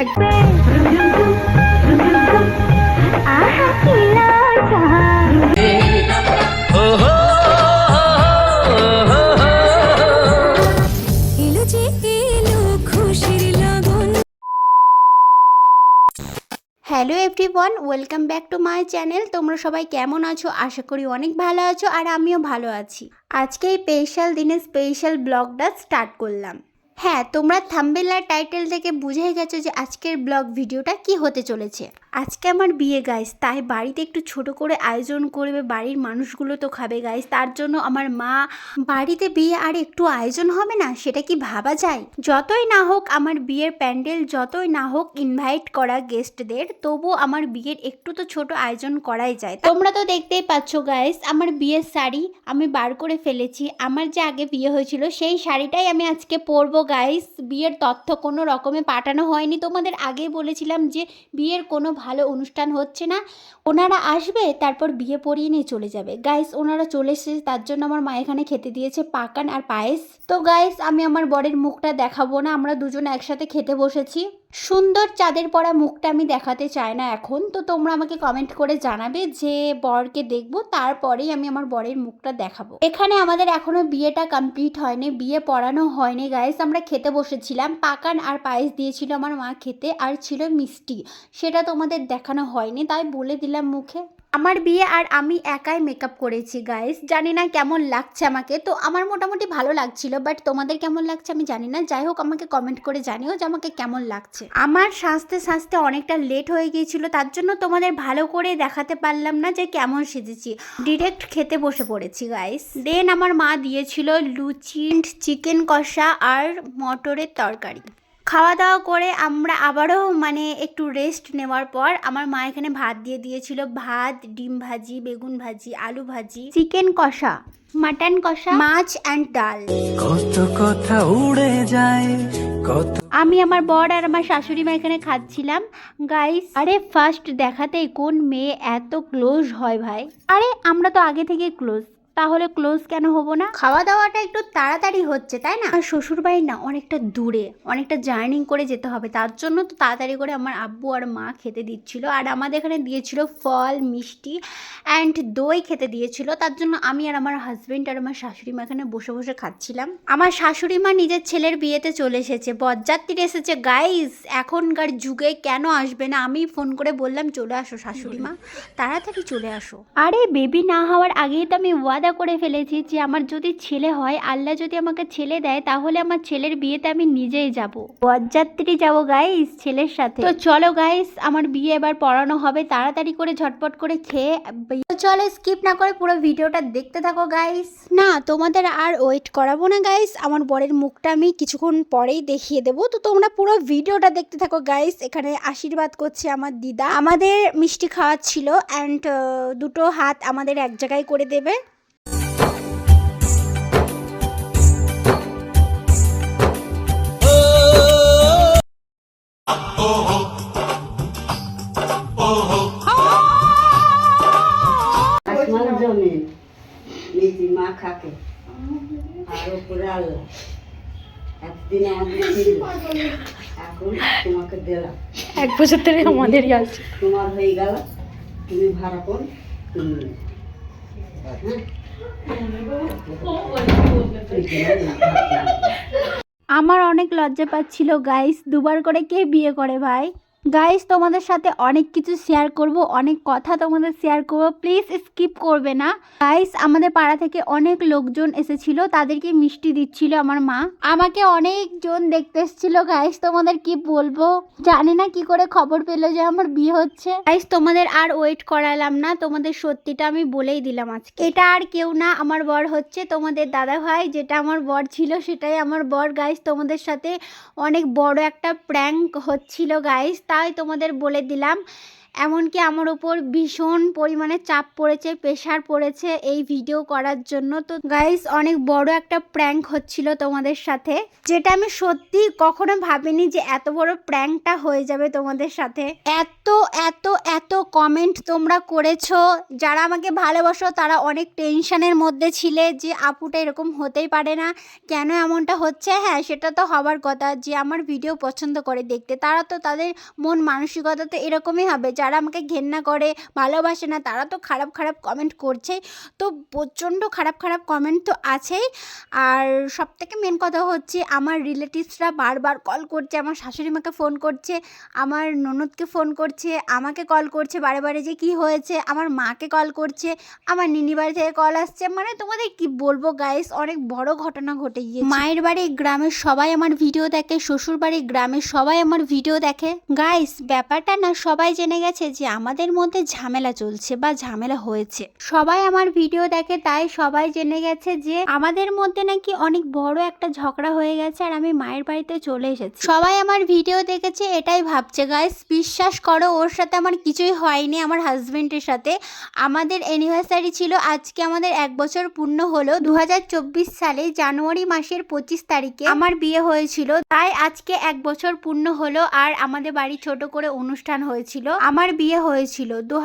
Hello everyone welcome back to my channel তোমরা সবাই কেমন আছো? আশা করি অনেক ভালো আছো আর আমিও ভালো আছি। আজকে এই স্পেশাল দিনে স্পেশাল ব্লগটা স্টার্ট করলাম। হ্যাঁ তোমরা থাম্বেল টাইটেল থেকে বুঝে গেছো যে আজকের ব্লগ ভিডিওটা কি হতে চলেছে। আজকে আমার বিয়ে গাইস তাই বাড়িতে একটু ছোট করে আয়োজন করবে, বাড়ির মানুষগুলো তো খাবে গাইস তার জন্য আমার মা, বাড়িতে বিয়ে আর একটু আয়োজন হবে না, সেটা কি ভাবা যায়? যতই না হোক, আমার বিয়ের প্যান্ডেল যতই না হোক ইনভাইট করা গেস্টদের তবু আমার বিয়ের একটু তো ছোট আয়োজন করাই যায়। তোমরা তো দেখতেই পাচ্ছ গাইস আমার বিয়ের শাড়ি আমি বার করে ফেলেছি, আমার যে আগে বিয়ে হয়েছিল, সেই শাড়িটাই আমি আজকে পরবো গাইস বিয়ের তথ্য কোনো রকমে পাঠানো হয়নি। তোমাদের আগে বলেছিলাম যে বিয়ের কোনো ভালো অনুষ্ঠান হচ্ছে না। ওনারা আসবে, তারপর বিয়ে পড়িয়ে নিয়ে চলে যাবে। গাইস ওনারা চলে এসেছে, তার জন্য আমার মা এখানে খেতে দিয়েছে পাকান আর পায়েস। তো গাইস আমি আমার বরের মুখটা দেখাবো না, আমরা দুজন একসাথে খেতে বসেছি। সুন্দর চাঁদের পড়া মুখটা আমি দেখাতে চাই না এখন, তো তোমরা আমাকে কমেন্ট করে জানাবে যে বরকে দেখব, তারপরেই আমি আমার বরের মুখটা দেখাবো। এখানে আমাদের এখনও বিয়েটা কমপ্লিট হয়নি, বিয়ে পড়ানো হয়নি গাইস আমরা খেতে বসেছিলাম। পাকান আর পায়েস দিয়েছিল আমার মা খেতে, আর ছিল মিষ্টি। সেটা তোমাদের দেখানো হয়নি, তাই বলে দিলাম মুখে। আমার বিয়ে আর আমি একাই মেকআপ করেছি গাইস জানি না কেমন লাগছে আমাকে। তো আমার মোটামুটি ভালো লাগছিল বাট তোমাদের কেমন লাগছে আমি জানি না। যাই হোক, আমাকে কমেন্ট করে জানিও যে আমাকে কেমন লাগছে। আমার সাজতে সাজতে অনেকটা লেট হয়ে গিয়েছিল, তার জন্য তোমাদের ভালো করে দেখাতে পারলাম না যে কেমন সেজেছি। ডিরেক্ট খেতে বসে পড়েছি গাইস দেন আমার মা দিয়েছিল লুচি চিকেন কষা আর মটরের তরকারি। খাওয়া দাওয়া করে আমরা আবারও মানে একটু রেস্ট নেওয়ার পর আমার মা এখানে ভাত দিয়ে দিয়েছিল। ভাত ডিম ভাজি বেগুন ভাজি আলু ভাজি চিকেন কষা মাটন কষা মাছ অ্যান্ড ডাল। কত কথা উড়ে যায় কত আমি আমার বর আর আমার শাশুড়ি মা এখানে খাচ্ছিলাম। গাইস আরে ফার্স্ট দেখাতেই কোন মেয়ে এত ক্লোজ হয় ভাই। আরে আমরা তো আগে থেকে ক্লোজ তাহলে ক্লোজ কেন হব না? খাওয়া দাওয়াটা একটু তাড়াতাড়ি হচ্ছে তাই না? আর শ্বশুর বাড়ি না অনেকটা দূরে অনেকটা জার্নিং করে যেতে হবে। তার জন্য তো তাড়াতাড়ি করে আমার আব্বু আর মা খেতে দিচ্ছিল। আর আমাদের এখানে দিয়েছিল ফল মিষ্টি অ্যান্ড দই খেতে দিয়েছিল। তার জন্য আমি আর আমার হাজবেন্ড আর আমার শাশুড়ি মা এখানে বসে বসে খাচ্ছিলাম। আমার শাশুড়ি মা নিজের ছেলের বিয়েতে চলে এসেছে। বরযাত্রী এসেছে। গাইস এখনকার যুগে কেন আসবে না? আমি ফোন করে বললাম চলে আসো শাশুড়ি মা তাড়াতাড়ি চলে আসো। আরে বেবি না হওয়ার আগেই তো আমি ওয়াদা করে ফেলেছি যে আমার যদি ছেলে হয়, আল্লাহ যদি আমাকে ছেলে দেয়, তাহলে আমার ছেলের বিয়েতে আমি নিজেই যাব। বরযাত্রী যাব গাইস ছেলের সাথে। তো চলো গাইস আমার বিয়ে এবার পড়ানো হবে। তাড়াতাড়ি করে ঝটপট করে খেয়ে চলো স্কিপ না করে পুরো ভিডিওটা দেখতে থাকো গাইস না, তোমাদের আর ওয়েট করাবো না গাইস আমার বরের মুখটা আমি কিছুক্ষণ পরেই দেখিয়ে দেবো। তো তোমরা পুরো ভিডিওটা দেখতে থাকো গাইস এখানে আশীর্বাদ করছে আমার দিদা। আমাদের মিষ্টি খাওয়ার ছিল অ্যান্ড দুটো হাত আমাদের এক জায়গায় করে দেবে। একদিন আমাদের ছিল এখন তোমাকে দিলাম। এক বছর ধরে আমাদেরই আছে। তোমার হয়ে গেল তুমি ভাড়া কর তুমি হ্যাঁ? আমার অনেক লজ্জা পাচ্ছিল গাইস দুবার করে কে বিয়ে করে ভাই? গাইস তোমাদের সাথে অনেক কিছু শেয়ার করব, অনেক কথা তোমাদের শেয়ার করব। প্লিজ স্কিপ করবে না। গাইস আমাদের পাড়া থেকে অনেক লোকজন এসেছিল, তাদেরকে মিষ্টি দিচ্ছিল আমার মা। আমাকে অনেকজন দেখতে এসেছিল। গাইস তোমাদের কি বলব? জানি না কি করে খবর পেল যে আমার বিয়ে হচ্ছে। গাইস তোমাদের আর ওয়েট করালাম না। তোমাদের সত্যিটা আমি বলেই দিলাম আজকে। এটা আর কেউ না, আমার বর হচ্ছে। তোমাদের দাদা ভাই যেটা আমার বর ছিল, সেটাই আমার বর। গাইস তোমাদের সাথে অনেক বড় একটা প্র্যাঙ্ক হচ্ছিল গাইস তাই তোমাদের বলে দিলাম। এমনকি আমার ওপর ভীষণ পরিমাণে চাপ পড়েছে প্রেশার পড়েছে এই ভিডিও করার জন্য। তো গাইস অনেক বড় একটা প্র্যাঙ্ক হচ্ছিল তোমাদের সাথে, যেটা আমি সত্যি কখনো ভাবিনি যে এত বড় প্র্যাঙ্কটা হয়ে যাবে তোমাদের সাথে। এত এত এত কমেন্ট তোমরা করেছ, যারা আমাকে ভালোবাসো তারা অনেক টেনশনের মধ্যে ছিলে যে আপুটা এরকম হতেই পারে না, কেন এমনটা হচ্ছে? হ্যাঁ সেটা তো হবার কথা, যে আমার ভিডিও পছন্দ করে দেখতে, তারা তো তাদের মন মানসিকতা তো এরকমই হবে। যারা আমাকে ঘেন্না করে, ভালোবাসে না, তারা তো খারাপ খারাপ কমেন্ট করছেই। তো প্রচণ্ড খারাপ খারাপ কমেন্ট তো আছেই। আর সব থেকে মেন কথা হচ্ছে, আমার রিলেটিভসরা বারবার কল করছে, আমার শাশুড়ি মাকে ফোন করছে, আমার ননদকে ফোন করছে, আমাকে কল করছে, বারে বারে যে কি হয়েছে, আমার মাকে কল করছে, আমার নিনি বাড়ি থেকে কল আসছে। মানে তোমাদের কি বলব গাইস অনেক বড় ঘটনা ঘটে গিয়েছে। মায়ের বাড়ি গ্রামের সবাই আমার ভিডিও দেখে শ্বশুর বাড়ি গ্রামের সবাই আমার ভিডিও দেখে। গাইস ব্যাপারটা না সবাই জেনে গেছে। যে আমাদের মধ্যে ঝামেলা চলছে বা ঝামেলা হয়েছে। সবাই আমার ভিডিও দেখে তাই সবাই জেনে গেছে যে আমাদের মধ্যে নাকি অনেক বড় একটা ঝগড়া হয়ে গেছে আর আমি মায়ের বাড়িতে চলে এসেছি। সবাই আমার ভিডিও দেখেছে, এটাই ভাবছে গাইস বিশ্বাস করো, ওর সাথে আমার কিছুই হয়নি, আমার হাজবেন্ডের সাথে। আমাদের অ্যানিভার্সারি ছিল, আজকে আমাদের এক বছর পূর্ণ হলো। দু হাজার চব্বিশ সালে জানুয়ারি মাসের পঁচিশ তারিখে আমার বিয়ে হয়েছিল। তাই আজকে এক বছর পূর্ণ হলো আর আমাদের বাড়ি ছোট করে অনুষ্ঠান হয়েছিল। আমার বিয়ে হয়েছিল। দু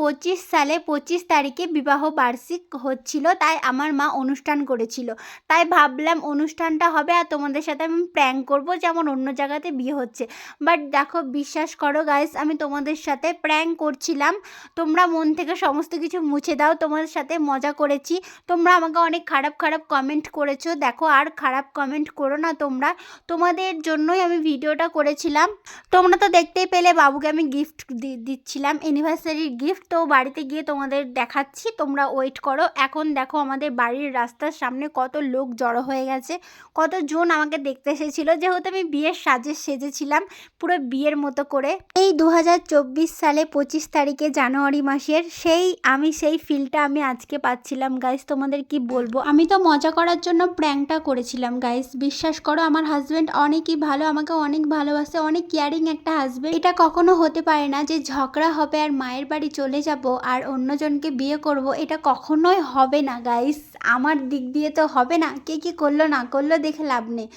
পঁচিশ সালে পঁচিশ তারিখে বিবাহ বার্ষিক হচ্ছিল, তাই আমার মা অনুষ্ঠান করেছিল। তাই ভাবলাম অনুষ্ঠানটা হবে আর তোমাদের সাথে আমি প্র্যাঙ্ক করব যেমন অন্য জায়গাতে বিয়ে হচ্ছে। বাট দেখো, বিশ্বাস করো গাইস আমি তোমাদের সাথে প্র্যাঙ্ক করছিলাম। তোমরা মন থেকে সমস্ত কিছু মুছে দাও, তোমাদের সাথে মজা করেছি। তোমরা আমাকে অনেক খারাপ খারাপ কমেন্ট করেছ। দেখো, আর খারাপ কমেন্ট করো না তোমরা। তোমাদের জন্যই আমি ভিডিওটা করেছিলাম। তোমরা তো দেখতেই পেলে বাবুকে আমি গিফট দিচ্ছিলাম অ্যানিভার্সারির গিফট তো বাড়িতে গিয়ে তোমাদের দেখাচ্ছি, তোমরা ওয়েট করো। এখন দেখো আমাদের বাড়ির রাস্তার সামনে কত লোক জড়ো হয়ে গেছে, কতজন আমাকে দেখতে এসেছিল। যেহেতু আমি বিয়ের সাজে সেজেছিলাম পুরো বিয়ের মতো করে। এই দু হাজার চব্বিশ সালে পঁচিশ তারিখে জানুয়ারি মাসের সেই, আমি সেই ফিলটা আমি আজকে পাচ্ছিলাম। গাইস তোমাদের কি বলব? আমি তো মজা করার জন্য প্র্যাঙ্কটা করেছিলাম গাইস বিশ্বাস করো, আমার হাজব্যান্ড অনেকই ভালো, আমাকে অনেক ভালোবাসে, অনেক কেয়ারিং একটা হাজব্যান্ড এটা কখনো হতে পারে না যে ঝগড়া হবে আর মায়ের বাড়ি চলে যাব আর অন্যজনকে বিয়ে করব, এটা কখনোই হবে না গাইস আমার দিক দিয়ে তো হবে না। কে কী করল, না করল দেখে লাভ নেই।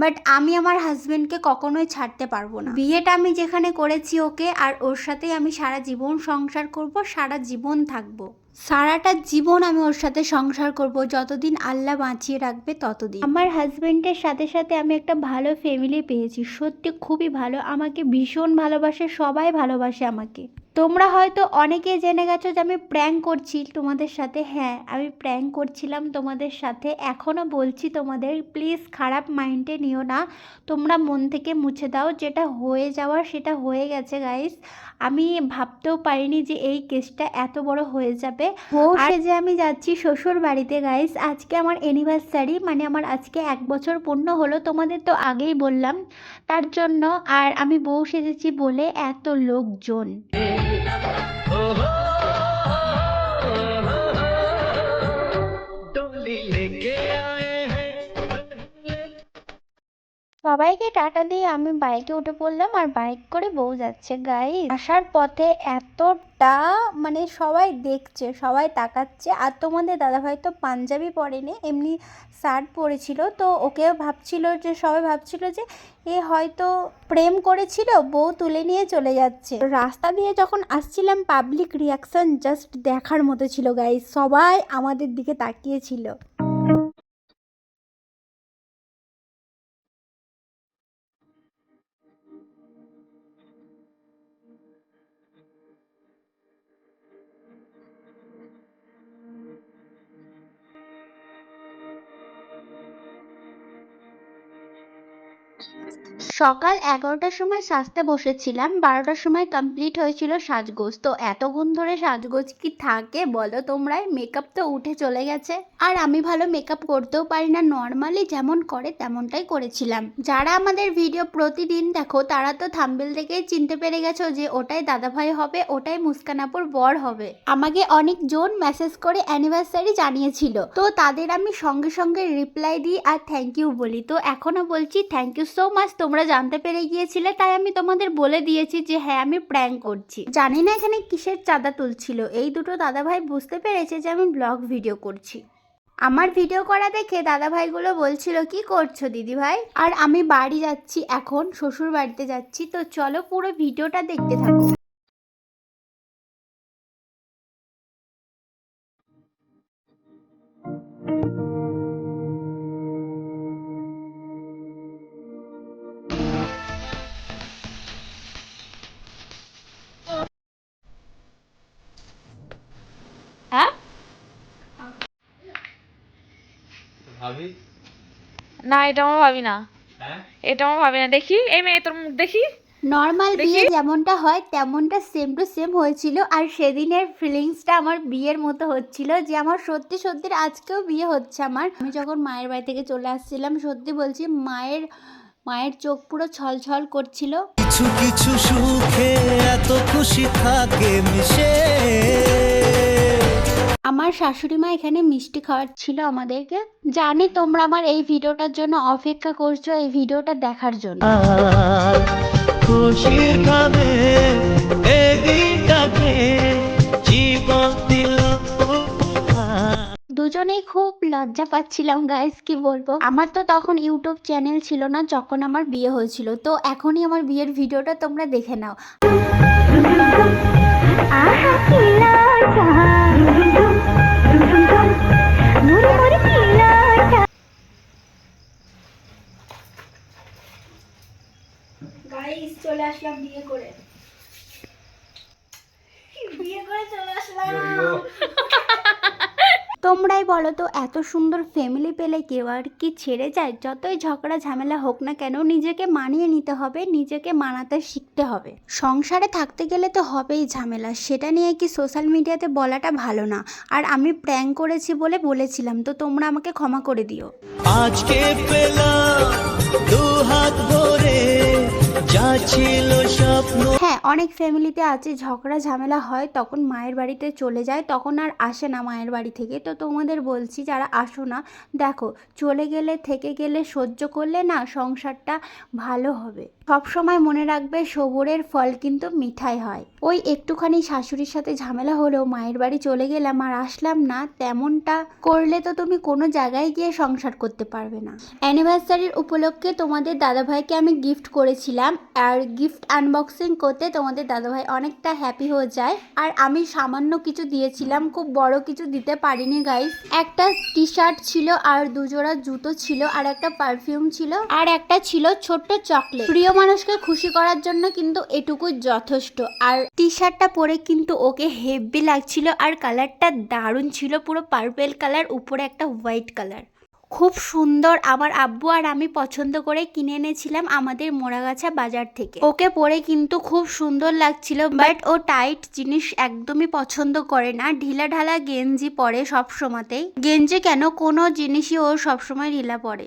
বাট আমি আমার হাজব্যান্ডকে কখনোই ছাড়তে পারব না। বিয়েটা আমি যেখানে করেছি ওকে, আর ওর সাথেই আমি সারা জীবন সংসার করব, সারা জীবন থাকব। সারাটা জীবন আমি ওর সাথে সংসার করব, যতদিন আল্লাহ বাঁচিয়ে রাখবে ততদিন। আমার হাজব্যান্ডের সাথে সাথে আমি একটা ভালো ফ্যামিলি পেয়েছি, সত্যি খুবই ভালো, আমাকে ভীষণ ভালোবাসে, সবাই ভালোবাসে আমাকে। তোমরা হয়তো অনেকে জেনে গেছো যে আমি প্র্যাঙ্ক করছি তোমাদের সাথে। হ্যাঁ আমি প্র্যাঙ্ক করছিলাম তোমাদের সাথে। এখনও বলছি তোমাদের প্লিজ খারাপ মাইন্ডে নিও না। তোমরা মন থেকে মুছে দাও যেটা হয়ে যাওয়ার সেটা হয়ে গেছে গাইস আমি ভাবতেও পারিনি যে এই কেসটা এত বড় হয়ে যাবে। আর যে আমি যাচ্ছি শ্বশুর বাড়িতে গাইস আজকে আমার অ্যানিভার্সারি মানে আমার আজকে এক বছর পূর্ণ হলো তোমাদের তো আগেই বললাম। তার জন্য আর আমি বউ সেজেছি বলে এত লোকজন। love. সবাইকে টাটা দিয়ে আমি বাইকে উঠে পড়লাম আর বাইক করে বউ যাচ্ছে গাই আসার পথে এতটা মানে সবাই দেখছে, সবাই তাকাচ্ছে। আর তোমাদের দাদাভাই তো পাঞ্জাবি পরেনি, এমনি শার্ট পরেছিল। তো ওকে ভাবছিল যে, সবাই ভাবছিল যে, এ হয়তো প্রেম করেছিল, বউ তুলে নিয়ে চলে যাচ্ছে। রাস্তা দিয়ে যখন আসছিলাম পাবলিক রিয়াকশন জাস্ট দেখার মতো ছিল গাই সবাই আমাদের দিকে তাকিয়েছিল। সকাল এগারোটার সময় সাজতে বসেছিলাম, বারোটার সময় কমপ্লিট হয়েছিল সাজগোজ। তো এতক্ষণ ধরে সাজগোজ কি থাকে বলো তোমরা? মেকআপ তো উঠে চলে গেছে। আর আমি ভালো মেকআপ করতেও পারি না। নর্মালি যেমন করে তেমনটাই করেছিলাম। যারা আমাদের ভিডিও প্রতিদিন দেখো, তারা তো থাম্বেল থেকেই চিনতে পেরে গেছো যে ওটাই দাদাভাই হবে, ওটাই মুস্কানাপুর বর হবে। আমাকে অনেক জন মেসেজ করে অ্যানিভার্সারি জানিয়েছিল। তো তাদের আমি সঙ্গে সঙ্গে রিপ্লাই দিই আর থ্যাংক ইউ বলি। তো এখনও বলছি থ্যাংক ইউ সো মাচ তোমরা জানতে পেরে গিয়েছিলে, তাই আমি তোমাদের বলে দিয়েছি যে হ্যাঁ আমি প্র্যাঙ্ক করছি। জানি না এখানে কিসের চাঁদা তুলছিল। এই দুটো দাদাভাই বুঝতে পেরেছে যে আমি ব্লগ ভিডিও করছি। আমার ভিডিও করা দেখে দাদা ভাইগুলো বলছিল, কি করছ দিদি ভাই আর আমি বাড়ি যাচ্ছি এখন শ্বশুর বাড়িতে যাচ্ছি, তো চলো পুরো ভিডিওটা দেখতে থাকো। ভাবি? না এটা আমার ভাবি না। হ্যাঁ? এটা আমার ভাবি না। দেখি এই মেয়ে তোর মুখ দেখি। নর্মাল বিয়ে যেমনটা হয় তেমনটা সেম টু সেম হয়েছিল। আর সেদিনের ফিলিংসটা আমার বিয়ের মতো হচ্ছিল যে আমার সত্যি সত্যি আজকেও বিয়ে হচ্ছে আমার। আমি যখন মায়ের বাড়ি থেকে চলে আসছিলাম সত্যি বলছি মায়ের মায়ের চোখ পুরো ছলছল করছিল। কিছু কিছু সুখে এত খুশি থাকে মিশে। আমার শাশুড়ি মা এখানে মিষ্টি খাওয়াচ্ছিল আমাদেরকে। জানি তোমরা আমার এই ভিডিওটার জন্য অপেক্ষা করছ এই ভিডিওটা দেখার জন্য। খুশির খাবে দুজনেই খুব লজ্জা পাচ্ছিলাম গাইস কি বলব? আমার তো তখন ইউটিউব চ্যানেল ছিল না যখন আমার বিয়ে হয়েছিল। তো এখনই আমার বিয়ের ভিডিওটা তোমরা দেখে নাও। গাইস চলে আসলাম বিয়ে করে। বিয়ে করে চলে আসলাম। তোমরাই বলো তো এত সুন্দর ফ্যামিলি পেলে কেউ আর কি ছেড়ে যায়? যতই ঝগড়া ঝামেলা হোক না কেন নিজেকে মানিয়ে নিতে হবে নিজেকে মানাতে শিখতে হবে। সংসারে থাকতে গেলে তো হবেই ঝামেলা সেটা নিয়ে কি সোশ্যাল মিডিয়াতে বলাটা ভালো না? আর আমি প্র্যাঙ্ক করেছি বলে বলেছিলাম তো তোমরা আমাকে ক্ষমা করে দিও। আজকে পেলাম দু হাত ভরে হ্যাঁ অনেক ফ্যামিলিতে আছে, ঝগড়া ঝামেলা হয়, তখন মায়ের বাড়িতে চলে যায়, তখন আর আসে না মায়ের বাড়ি থেকে। তো তোমাদের বলছি, যারা আসো না, দেখো, চলে গেলে, থেকে গেলে সহ্য করলে না সংসারটা ভালো হবে। সব সময় মনে রাখবে সবরের ফল কিন্তু মিঠাই হয়। ওই একটুখানি শাশুড়ির সাথে ঝামেলা হলেও মায়ের বাড়ি চলে গেলাম আর আসলাম না, তেমনটা করলে তো তুমি কোনো জায়গায় গিয়ে সংসার করতে পারবে না। অ্যানিভার্সারির উপলক্ষে তোমাদের দাদাভাইকে আমি গিফট করেছিলাম আর গিফট আনবক্সিং করতে তোমাদের দাদাভাই অনেকটা হ্যাপি হয়ে যায় আর আমি সামান্য কিছু দিয়েছিলাম, খুব বড় কিছু দিতে পারিনি গাইস একটা টি শার্ট ছিল আর দুজোড়া জুতো ছিল আর একটা পারফিউম ছিল আর একটা ছিল ছোট্ট চকলেট প্রিয় মানুষকে খুশি করার জন্য কিন্তু এটুকু যথেষ্ট। আর টি শার্টটা পরে কিন্তু ওকে হেভি লাগছিল আর কালারটা দারুণ ছিল, পুরো পার্পেল কালার উপরে একটা হোয়াইট কালার খুব সুন্দর আমার আব্বু আর আমি পছন্দ করে কিনে এনেছিলাম আমাদের মোড়াগাছা বাজার থেকে। ওকে পরে কিন্তু খুব সুন্দর লাগছিল বাট ও টাইট জিনিস একদমই পছন্দ করে না। ঢিলা ঢালা গেঞ্জি পরে সব সময়তেই। গেঞ্জি কেন? কোনো জিনিসই ও সবসময় ঢিলা পরে।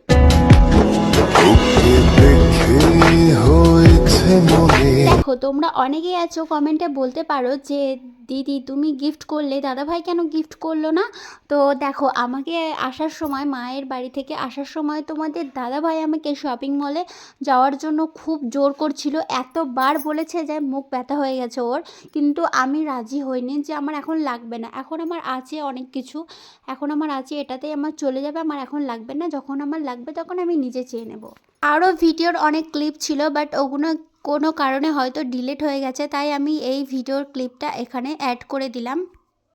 দেখো, তোমরা অনেকেই আছো কমেন্টে বলতে পারো যে, দিদি, তুমি গিফট করলে। দাদা ভাই কেন গিফট করল না? তো দেখো, আমাকে আসার সময়, মায়ের বাড়ি থেকে আসার সময় তোমাদের দাদা ভাই আমাকে শপিং মলে যাওয়ার জন্য খুব জোর করছিল। এতবার বলেছে যে, মুখ ব্যথা হয়ে গেছে ওর। কিন্তু আমি রাজি হইনি যে, আমার এখন লাগবে না। এখন আমার আছে অনেক কিছু। এখন আমার আছে, এটাতেই আমার চলে যাবে। আমার এখন লাগবে না। যখন আমার লাগবে, তখন আমি নিজে চেয়ে নেব। আরও ভিডিওর অনেক ক্লিপ ছিল বাট ওগুলো কোনো কারণে হয়তো ডিলেট হয়ে গেছে, তাই আমি এই ভিডিওর ক্লিপটা এখানে অ্যাড করে দিলাম।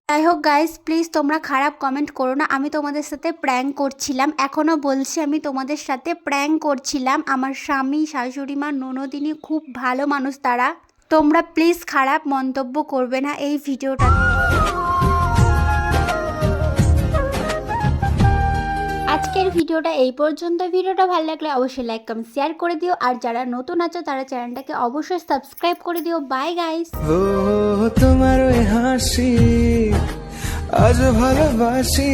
যাই হোক গাইস প্লিজ তোমরা খারাপ কমেন্ট করো না, আমি তোমাদের সাথে প্র্যাঙ্ক করছিলাম। এখনও বলছি আমি তোমাদের সাথে প্র্যাঙ্ক করছিলাম, আমার স্বামী, শাশুড়ি মা ননদিনী খুব ভালো মানুষ তারা। তোমরা প্লিজ খারাপ মন্তব্য করবে না এই ভিডিওটা। আজকের ভিডিওটা এই পর্যন্ত। ভিডিওটা ভালো লাগলে অবশ্যই লাইক কমেন্ট শেয়ার করে দিও। আর যারা নতুন আছো, তারা চ্যানেলটাকে অবশ্যই সাবস্ক্রাইব করে দিও। বাই গাইস ও তোমার হাসি, আজ ভালোবাসি।